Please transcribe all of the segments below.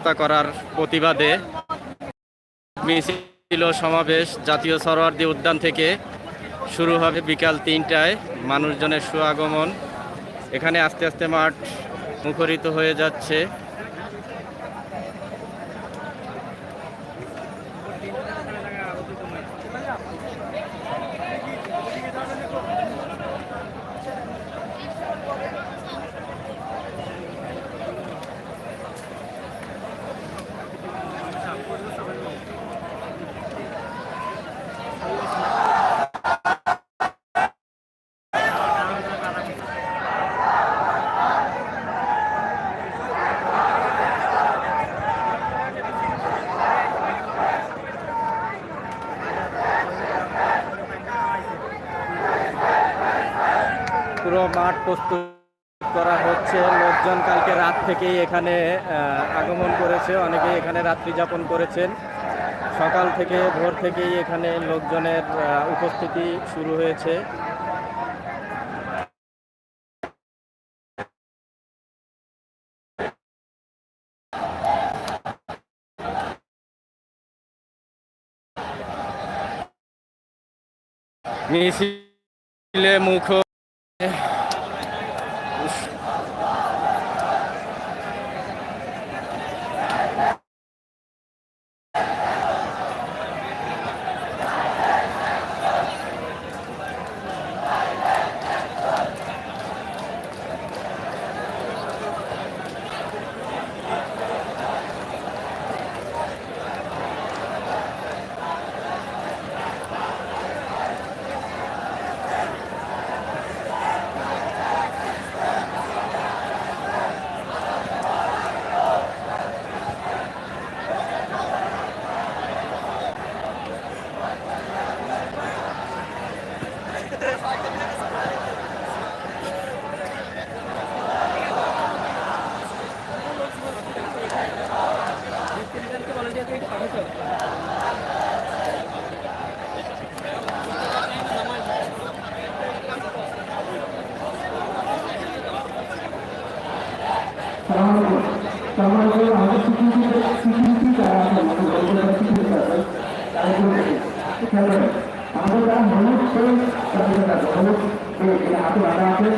হত্যা করার প্রতিবাদে মিছিল সমাবেশ জাতীয় সরোয়ার্দী উদ্যান থেকে শুরু হবে বিকাল তিনটায় মানুষজনের সুআগমন। এখানে আস্তে আস্তে মাঠ মুখরিত হয়ে যাচ্ছে পুরো মাঠ প্রস্তুত করা হচ্ছে। লোকজন কালকে রাত থেকেই এখানে আগমন করেছে। অনেকেই এখানে রাত্রি যাপন করেছেন। সকাল থেকে, ভোর থেকেই এখানে লোকজনের উপস্থিতি শুরু হয়েছে। মিছিলে মুখ তাদের কাছে হলুদ এখানে হাতে বাঁধা আছে?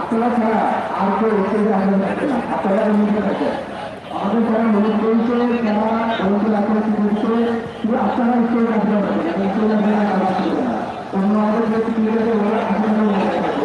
আপনারা ছাড়া আর কেউ স্টেজে আসতে থাকবে না, আপনারা থাকে আমাদের যারা মনে করেছে, তারা হলুদ রাখতে করছে শুধু আপনারা স্টেজে না অন্য আমাদের যে আছে ওরা আসলে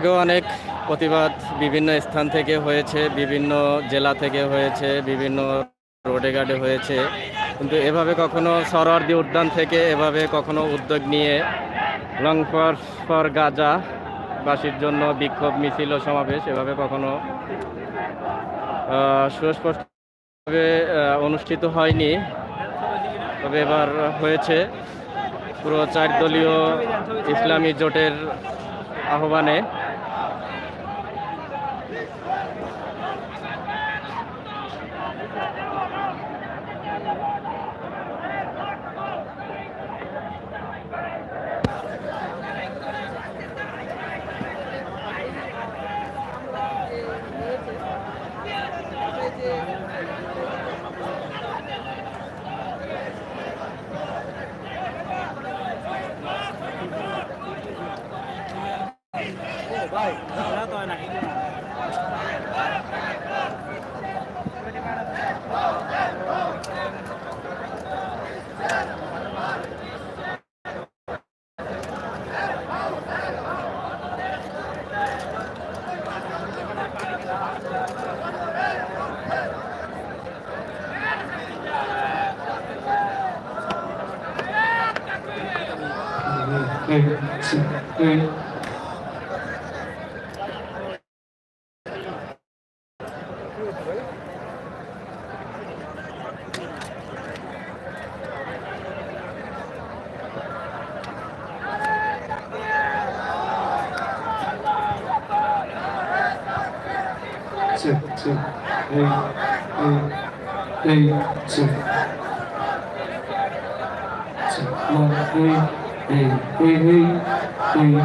আগেও অনেক প্রতিবাদ বিভিন্ন স্থান থেকে হয়েছে, বিভিন্ন জেলা থেকে হয়েছে, বিভিন্ন রোডে ঘাটে হয়েছে। কিন্তু এভাবে কখনো সরোয়ার্দি উদ্যান থেকে এভাবে কখনো উদ্যোগ নিয়ে লং ফর ফর গাজা বাসীর জন্য বিক্ষোভ, মিছিল ও সমাবেশ এভাবে কখনো সুস্পষ্টভাবে অনুষ্ঠিত হয়নি। তবে এবার হয়েছে পুরো চার দলীয় ইসলামী জোটের আহ্বানে। One, eight, eight, eight, eight,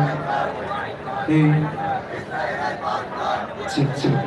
eight, eight, two,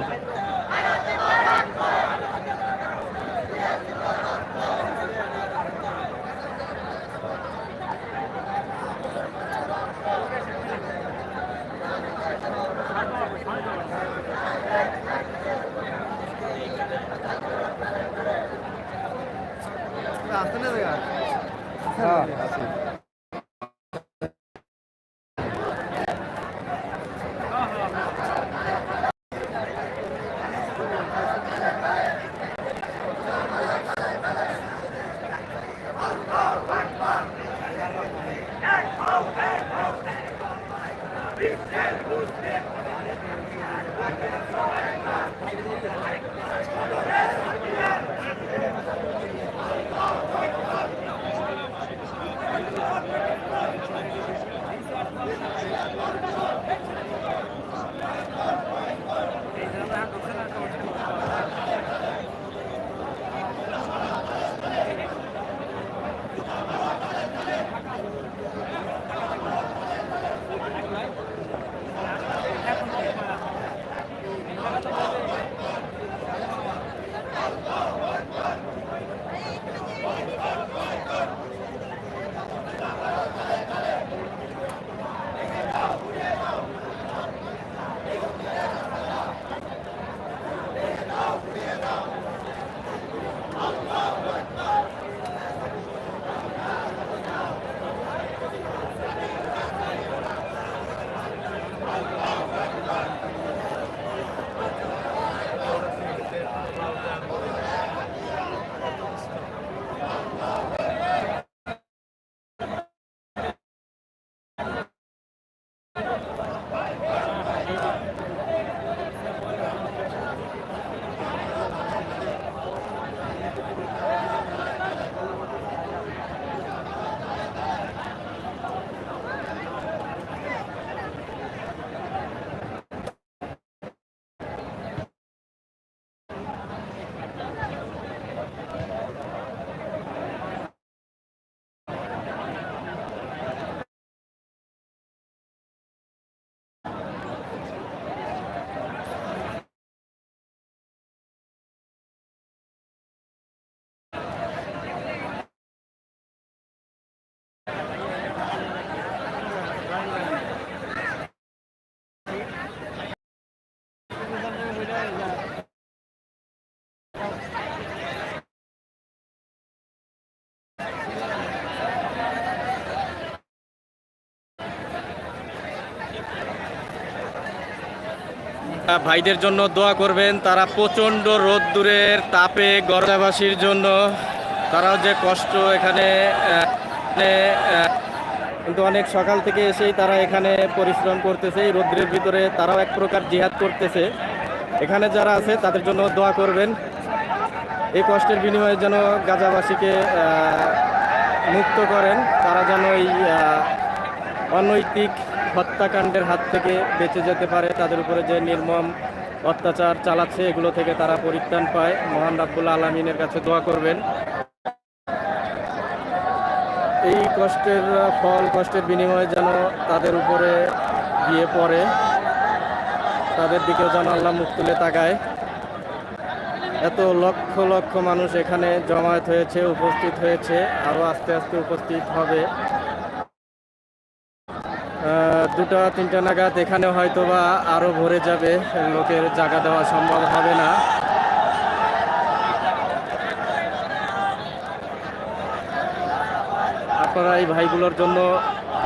ভাইদের জন্য দোয়া করবেন। তারা প্রচণ্ড রোদ্দুরের তাপে গরদাবাসীর জন্য তারাও যে কষ্ট এখানে কিন্তু অনেক সকাল থেকে এসেই তারা এখানে পরিশ্রম করতেছে। এই রোদ্রের ভিতরে তারাও এক প্রকার জিহাদ করতেছে। এখানে যারা আছে, তাদের জন্য দোয়া করবেন। এই কষ্টের বিনিময়ে যেন গাজাবাসীকে মুক্ত করেন। তারা যেন এই অনৈতিক হত্যাকাণ্ডের হাত থেকে বেঁচে যেতে পারে। তাদের উপরে যে নির্মম অত্যাচার চালাচ্ছে, এগুলো থেকে তারা পরিত্রাণ পায়। মহান রাব্বুল আলমিনের কাছে দোয়া করবেন। এই কষ্টের ফল, কষ্টের বিনিময়ে যেন তাদের উপরে গিয়ে পড়ে। তাদের দিকেও যেন আল্লাহ মুখ তুলে তাকায়। এত লক্ষ লক্ষ মানুষ এখানে জমায়েত হয়েছে, উপস্থিত হয়েছে আরও আস্তে আস্তে উপস্থিত হবে। দুটা, তিনটা নাগাদ এখানে হয়তো বা আরও ভরে যাবে। লোকের জায়গা দেওয়া সম্ভব হবে না। আপনারা এই ভাইগুলোর জন্য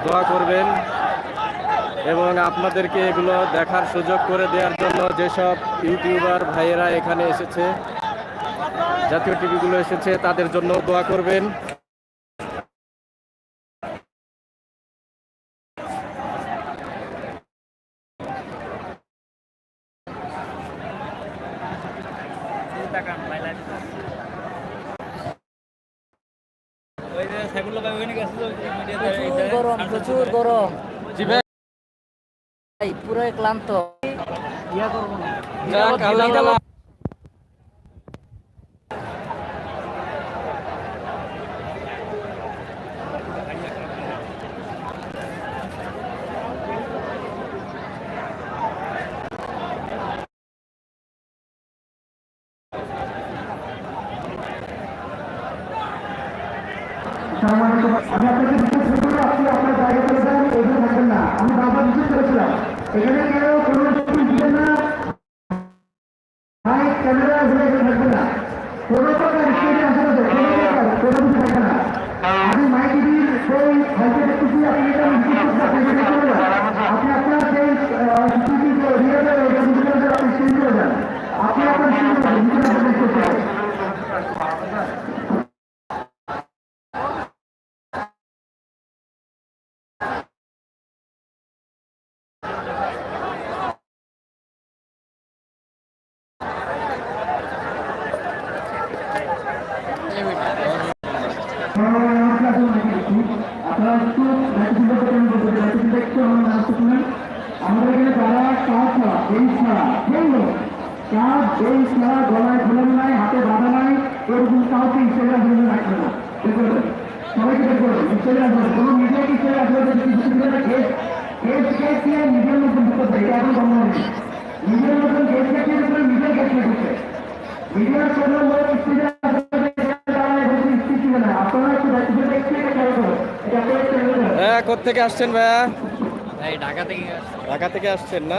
দোয়া করবেন এবং আপনাদেরকে এগুলো দেখার সুযোগ করে দেওয়ার জন্য যেসব ইউটিউবার ভাইয়েরা এখানে এসেছে, জাতীয় টিভিগুলো এসেছে, তাদের জন্য দোয়া করবেন। প্রচুর গরম প্রচুর গরম। পুরো ক্লান্ত। ইয়া করব না যাক, আল্লাহ তাআলা সম্মানিত আমি আপনাকে বিশেষ করব আপনি আপনার জায়গা করে দেন এখানে থাকবেন না আমি বারবার বিশেষ করেছিলাম এখানে কেউ কোনো রকম দিবেন না ভাই ক্যামেরা ঘুরে এখানে থাকবেন না কোনো প্রকার স্টেজে আসা যাবে কোনো প্রকার কোনো কিছু থাকবে না আমি মাই টিভির সেই ভাইকে দেখতেছি আপনি এটা বিশেষ করতে আপনি সেটা করে যান আপনি আপনার সেই সিসিটিভি রিয়েলের ওইটা বুঝে যান আপনি স্টেজ করে যান আপনি আপনার স্টেজ করে যান নিজের আপনার করতে হবে আপনারা একটু ম্যাচিংটা কেন বলতে ম্যাচিংটা একটু আমার নাম শুনুন আমাদের এখানে যারা কাজ ছাড়া বেঞ্চ ছাড়া কেউ নেই কাজ বেঞ্চ ছাড়া গলায় ঝুলান নাই হাতে বাঁধা নাই এরকম কাউকে ভিডিও রাখবে না। সবাইকে বের কোনো কিছু কেস কেস কেস দিয়ে নিজের মতন ঢুকতে এটা এখন সম্ভব নেই নিজের মতন কেস কেস দিয়ে করে নিজের কেস নিয়ে ঢুকছে মিডিয়ার হ্যাঁ কোথেকে আসছেন ভাইয়া? ঢাকা থেকে ঢাকা থেকে আসছেন না?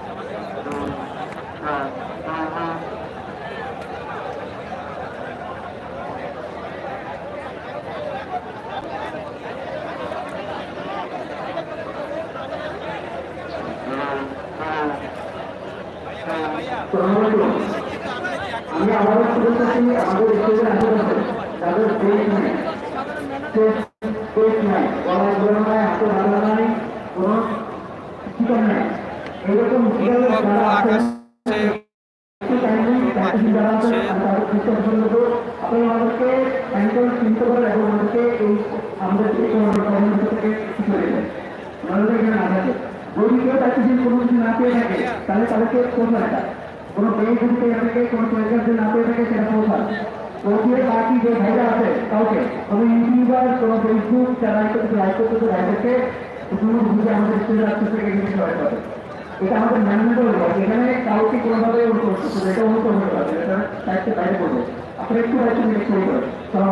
করছি আমাদের স্টেজের আশেপাশে তাদের স্টেজ নাই। স্টেজ নাই। গলায় গলা নাই হাতে বাধা নাই কোনো স্পিকার নাই। এরকম যারা আছেন আকাশে একটু kindly practice যারা আছেন তাদের চেষ্টা পছন্দ করব আপনি একদম চিন্তা করে এবং আমাদেরকে এই আমাদের থেকে কিছু করে দেন আমাদের এখানে থাকে যদি কেউ তাকে যদি কোনো কিছু না পেয়ে থাকে তাহলে তাদেরকে একটা কোনো পেয়ে পেয়ে থাকে কোনো না পেয়ে থাকে সেটা পৌঁছান পৌঁছে বাকি যে ভাইরা আছে, কাউকে। কোনো ইউটিউবার, কোনো ফেসবুক যারা কিছু লাইক কোনো বুঝে আমাদের সবাই পাবে এটা আমাদের ম্যানেজমেন্টাল ওয়ার্ক এখানে কাউকে কোনোভাবে করতে এটা অনুরোধ হতে পারবে বাইরে করবে। আপনারা একটু দায়িত্ব নিয়ে শুরু করেন। সালাম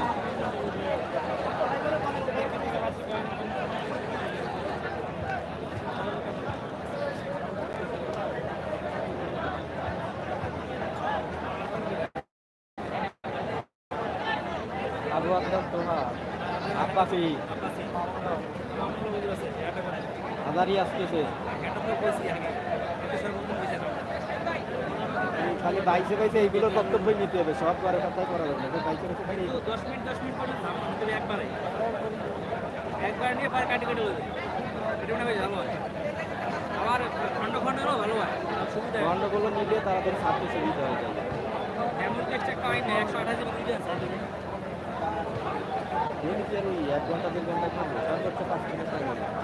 এই খালি বাইশে বাইশে এইগুলো বক্তব্য নিতে হবে সব বারে কথাই করা যাবে না। বাইশে বাইশে খালি দশ মিনিট দশ মিনিট করে দাম তবে একবারে। একবার নিয়ে পরে কাটি কাটি এটা মনে হয় ভালো হয়। আবার খন্ড খন্ডেরও ভালো হয়। সুবিধা গন্ডগোল নিলে তাড়াতাড়ি ছাড়তে সুবিধা হয়ে যায়। এমন একটা হয় না একশো আঠাশ বুঝে আছে। এক ঘণ্টা দেড় ঘণ্টা করব সর্বোচ্চ পাঁচ মিনিট সময় লাগে।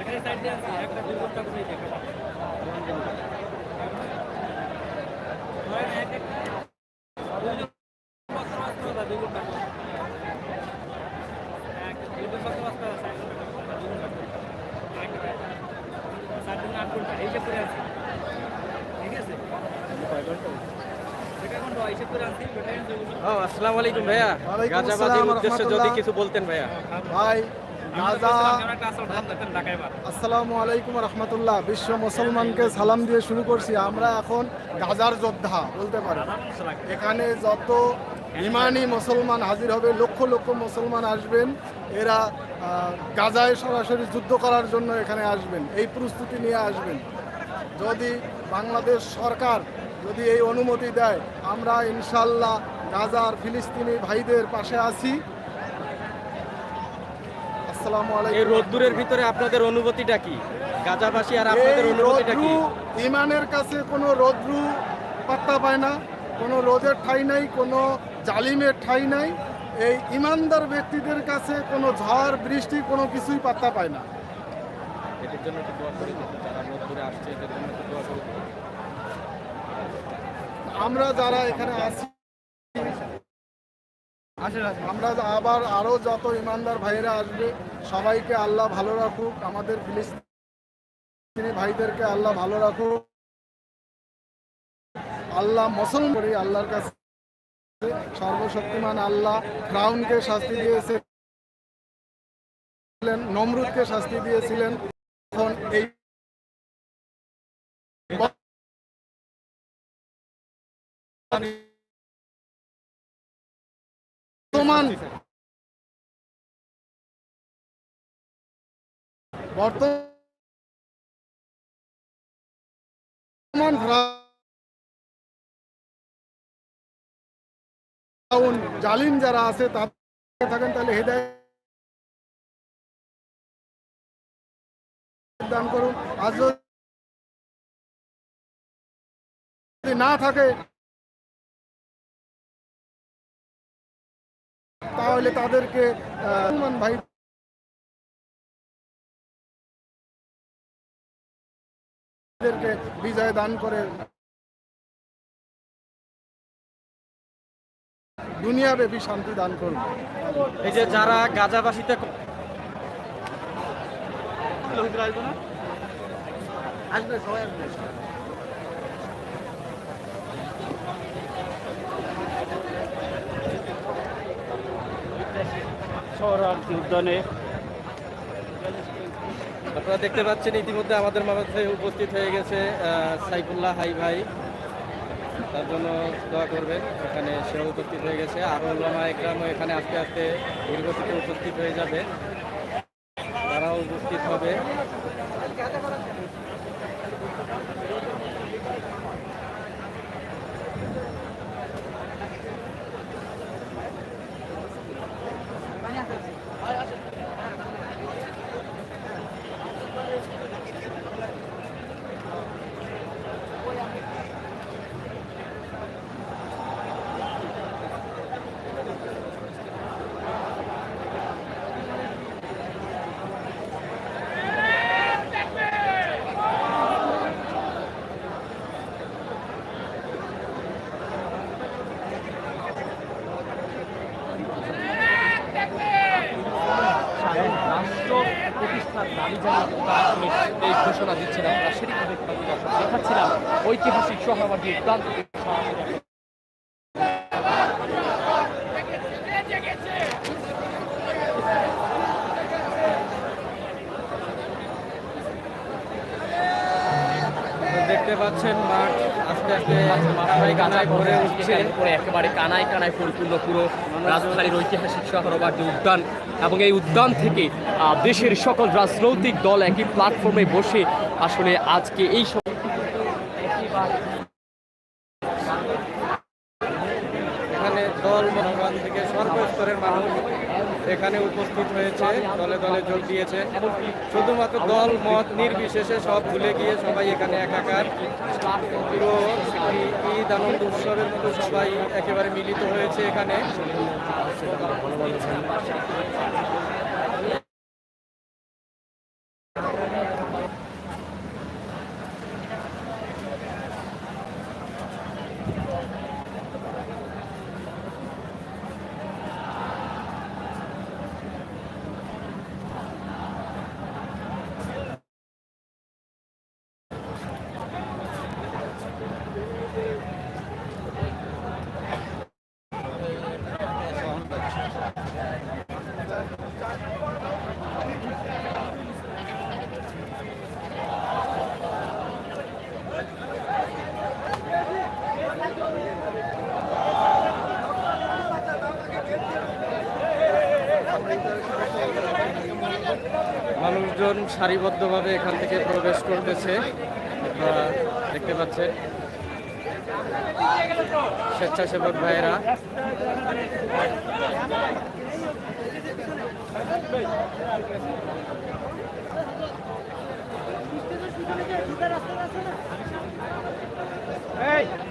এখানে সাইড দিয়ে আছে একটা দুই ঘণ্টা করে দেখে ধরেন এক এক দুইজন বস্তা বস্তা কথা দুই ঘণ্টা করে। এক দুইজন বস্তা বস্তা আছে, এক ঘণ্টা করে, দুই ঘণ্টা করে। এক ঘণ্টা। সাত দিন আট ঘণ্টা হিসেব করে আছে ঠিক আছে সেটা ঘণ্টা হিসেব করে আনছি ব্যাটারি যেগুলো ও আসসালামু আলাইকুম ভাইয়া। গাজাবাজির উদ্দেশ্যে যদি কিছু বলতেন ভাইয়া। ভাই আসসালামু আলাইকুম রহমতুল্লাহ। বিশ্ব মুসলমানকে সালাম দিয়ে শুরু করছি। আমরা এখন গাজার যোদ্ধা বলতে পারি। এখানে যত ইমানি মুসলমান হাজির হবে লক্ষ লক্ষ মুসলমান আসবেন। এরা গাজায় সরাসরি যুদ্ধ করার জন্য এখানে আসবেন। এই প্রস্তুতি নিয়ে আসবেন। যদি বাংলাদেশ সরকার যদি এই অনুমতি দেয় আমরা ইনশাল্লাহ গাজার ফিলিস্তিনি ভাইদের পাশে আছি। আসসালামু এই আলাইকুম রোদ্দুরের ভিতরে আপনাদের অনুভূতিটা কি? গাজাবাসী আর আপনাদের অনুভূতিটা কি? ইমানের কাছে কোনো রৌদ্রু পাত্তা পায় না কোনো রোদের ঠাই নাই কোনো জালিমের ঠাই নাই। এই ইমানদার ব্যক্তিদের কাছে কোনো ঝড় বৃষ্টি কোনো কিছুই পাত্তা পায় না। এদের জন্য একটু দোয়া করে যারা রোদ্দুরে আসছে এদের জন্য একটু দোয়া করে আমরা যারা এখানে আছি আমরা আবার আরও যত ইমানদার ভাইয়েরা আসবে, সবাইকে আল্লাহ ভালো রাখুক, আমাদের ফিলিস্তিনি ভাইদেরকে আল্লাহ ভালো রাখুক। আল্লাহ মুসলমান করি আল্লাহর কাছে। সর্বশক্তিমান আল্লাহ ফ্রাউনকে শাস্তি দিয়েছিলেন, নমরুদকে শাস্তি দিয়েছিলেন। এখন এই বর্তমান বর্তমান জালিম যারা আছে, তাদের থাকেন, তাহলে হেদায়ত দান করুন। আর যদি না থাকে তাহলে তাদেরকে ভাই তাদেরকে বিজয় দান করে দুনিয়াব্যাপী শান্তি দান করুন। এই যে যারা গাজাবাসীতে আপনারা দেখতে পাচ্ছেন ইতিমধ্যে আমাদের মাঝে উপস্থিত হয়ে গেছে সাইফুল্লাহ হাই ভাই। তার জন্য দোয়া করবেন, এখানে সেও উপস্থিত হয়ে গেছে। আরও ওলামা একরামও এখানে আস্তে আস্তে দীর্ঘ উপস্থিত হয়ে যাবে। তারাও উপস্থিত হবে। ঐতিহাসিক সোহরাওয়ার্দী উদ্যান থেকে তো দেখতে পাচ্ছেন মাঠ আস্তে আস্তে মাথায় গাছায় ভরে উঠছে। করে একেবারে কানায় কানায় পরিপূর্ণ পুরো রাজধানীর ঐতিহাসিক উদ্যান। এবং এই উদ্যান থেকে আহ, দেশের সকল রাজনৈতিক দল একই প্ল্যাটফর্মে বসে আসলে আজকে এই এখানে দল মনোগান থেকে সর্বস্তরের মানুষ এখানে উপস্থিত হয়েছে, দলে দলে যোগ দিয়েছে। শুধুমাত্র দল, মত নির্বিশেষে সব ভুলে গিয়ে সবাই এখানে একাকার। পুরো ঈদ আনন্দ উৎসবের মতো সবাই একেবারে মিলিত হয়েছে এখানে। মানুষজন সারিবদ্ধভাবে এখান থেকে প্রবেশ করতেছে। আপনারা দেখতে পাচ্ছেন। স্বেচ্ছাসেবক ভাইয়েরা। না